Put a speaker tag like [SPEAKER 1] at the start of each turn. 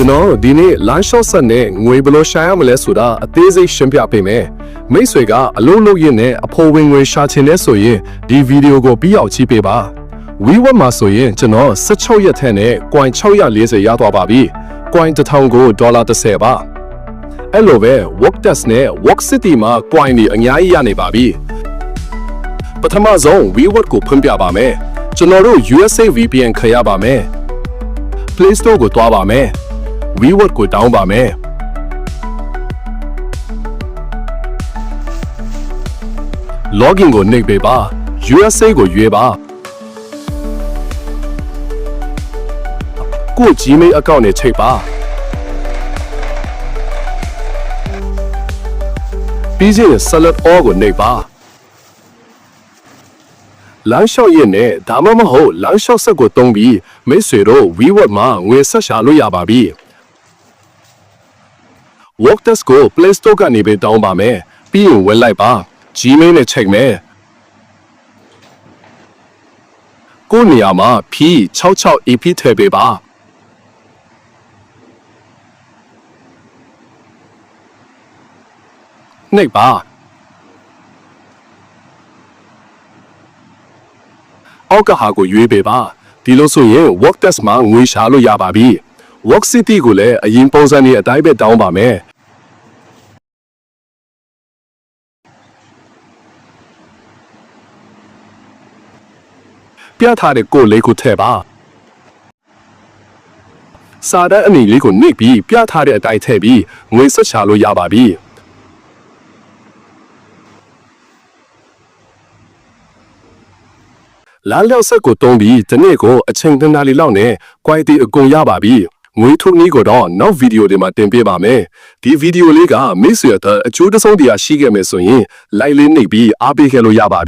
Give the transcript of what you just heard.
[SPEAKER 1] ကျွန်တော်ဒီနေ့ line shot ဆက်နဲ့ငွေဘယ်လိုရှာရမလဲဆိုတာအသေးစိတ်ရှင်းပြပေးမယ်မိတ်ဆွေကအလုံးလုံးရင်းနဲ့အဖိုးဝင်ငွေရှာချင်တဲ့ဆိုရင်ဒီဗီဒီယိုကိုပြီးအောင်ကြည့်ပေးပါ WeWork မှာဆိုရင်ကျွန်တော်16ရက်ထက်နဲ့ coin 640ရသွားပါပြီ coin 1000ကိုဒေါ်လာ30ပါအဲ့လိုပဲ Workdesk နဲ့ Work City မှာ coin တွေအများကြီးရနေပါပြီပထမဆုံး WeWork ကိုဖွင့်ပြပါမယ်ကျွန်တော်တို့ USA VPN ခရပါမယ် Play Store ကိုတွားပါမယ် WeWork ကိုတောင်းပါမယ် login ကိုနှိပ်ပေးပါ USA ကိုရွေးပါကိုယ့် Gmail account နဲ့ချိန်ပါပြီးရင် select all ကိုနှိပ်ပါလမ်းလျှောက်ရင်းနဲ့ဒါမှမဟုတ်လမ်းလျှောက်ဆက်ကိုတုံးပြီးမိတ်ဆွေတို့ WeWork မှာငွေဆက်ရှာလို့ရပါပြီ Workdesk ကို Play Store ကနေပဲတောင်းပါမယ်ပြီးရင်ဝင်လိုက်ပါ Gmail နဲ့ချိန်မယ်ကိုယ့်နေရာမှာ P66 EP ထည့်ပေးပါနှိပ်ပါအောက်ကဟာကိုရွေးပေးပါဒီလိုဆိုရင် Workdesk မှာငွေရှာလို့ရပါပြီ Work City ကိုလည်းအရင်ပုံစံတွေအတိုင်းပဲတောင်းပါမယ် ပြထားတဲ့ကိုယ်လေးကိုထည့်ပါစာတန်းအနီလေးကိုနှိပ်ပြီးပြထားတဲ့အတိုင်းထည့်ပြီးငွေဆက်ရှာလို့ရပါပြီလာလျောက်ဆက်ကိုတုံးပြီးဒီနေ့ကိုအချိန်တန်တာလီလောက်နဲ့ quality အကုန်ရပါပြီငွေထုတ်နည်းကိုတော့နောက်ဗီဒီယိုတွေမှာတင်ပြပါမယ်ဒီဗီဒီယိုလေးကမိတ်ဆွေအတဲ့အကျိုးတဆုံးတရားရှိခဲ့မယ်ဆိုရင် like လေးနှိပ်ပြီးအားပေးခဲ့လို့ရပါပြီ